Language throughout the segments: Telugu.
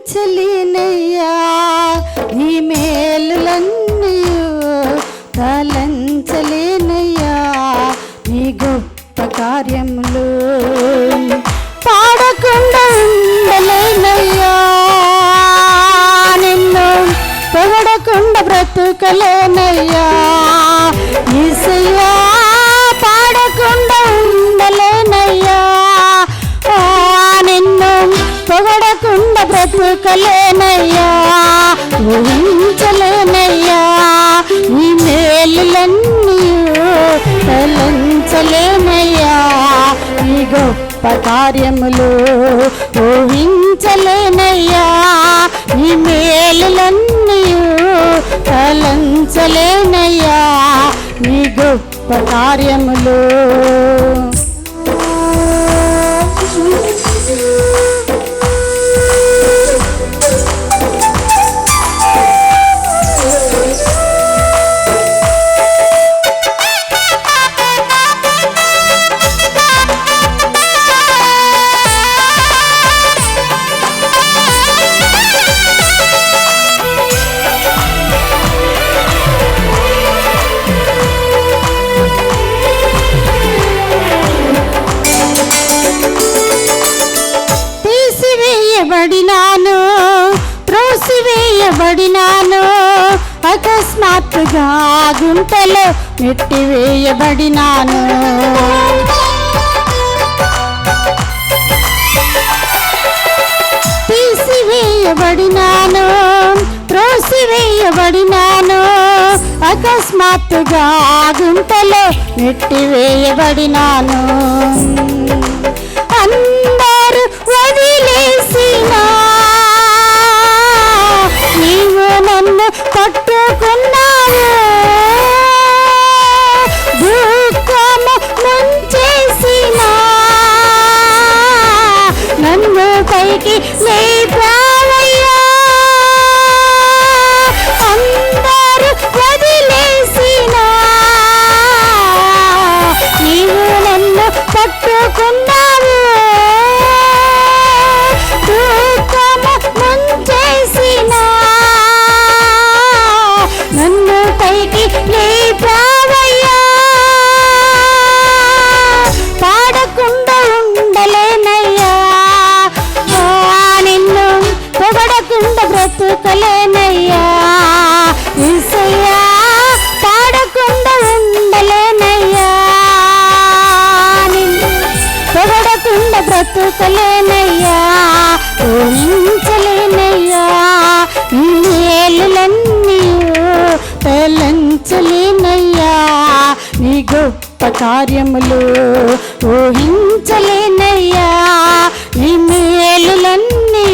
ఊహించలేనయ్యా నీ మేలులన్నీ తలంచలేనయ్యా నీ గొప్ప కార్యములు పాడకుండా ఉండలేనయ్యా. నిన్ను పొగడకుండా బ్రతుకలేనయ్యా. ఈసయ్యా బ్రతుకలేనయ్యా ఊహించలేనయ్యా నీ మేలులన్నీ తలంచలేనయ్యా నీ గొప్ప కార్యములు ఊహించలేనయ్యా నీ మేలులన్నీ తలంచలేనయ్యా నీ గొప్ప కార్యములు త్రోసివేయబడినాను అకస్మాత్తుగా గుంటలో నెట్టివేయబడినాను. తీసివేయబడినాను త్రోసివేయబడినాను. అకస్మాత్తుగా గుంటలో నెట్టివేయబడినాను. అన్ని Mickey, me, Brad. ఊహించలేనయ్యా. నీ గొప్ప కార్యములు ఊహించలేనయ్యా. నీ మేలులన్నీ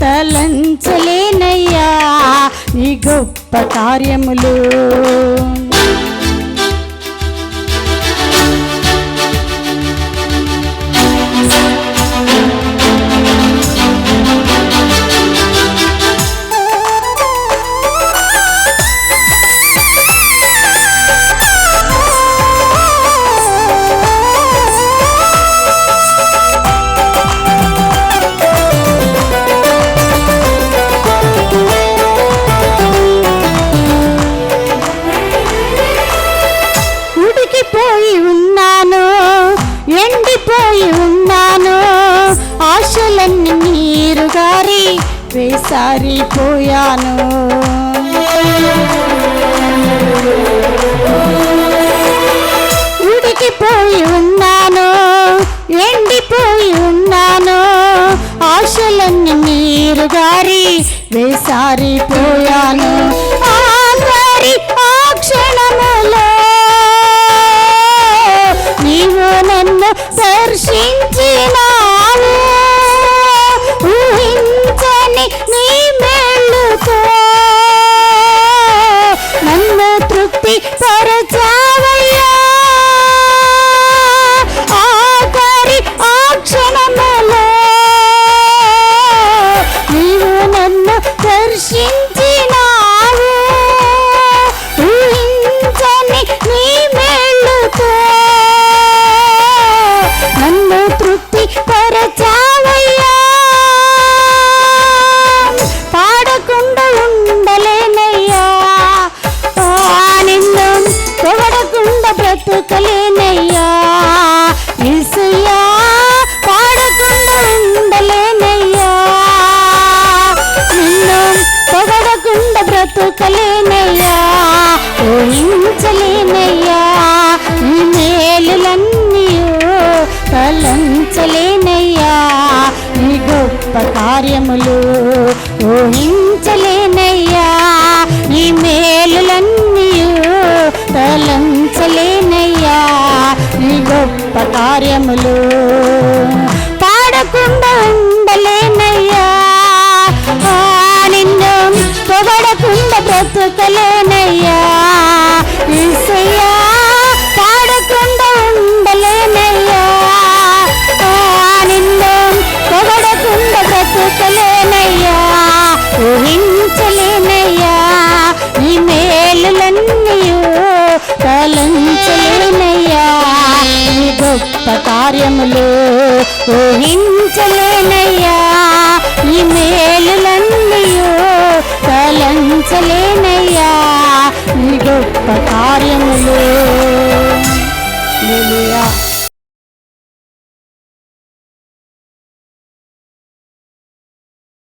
తలంచలేనయ్యా. నీ గొప్ప కార్యములు సరిపోయాను. ఉడికిపోయి ఉన్నాను ఎండిపోయి ఉన్నాను. ఆశలన్నీ నీరు గారి వేసారిపోయాను. ఆరి ఆ క్షణములో నీవు నన్ను దర్శించినావు. ఊహించని బ్రతకలేనయ్యా నిల్సయ్యా పాడకుండా ఉండలేనయ్యా నిన్ను పొగడకుండా బ్రతకలేనయ్యా ఊహించలేనయ్యా. నీ మేలులన్నీయో తలంచలేనయ్యా. నీ గొప్ప కార్యములు ఊహించలేనయ్యా. గొప్ప కార్యములు కార్యములు ఊహించలేనయ్యా. ఈ మేలులన్నీ కలంచలేనయ్యా ఈ గొప్ప కార్యములు.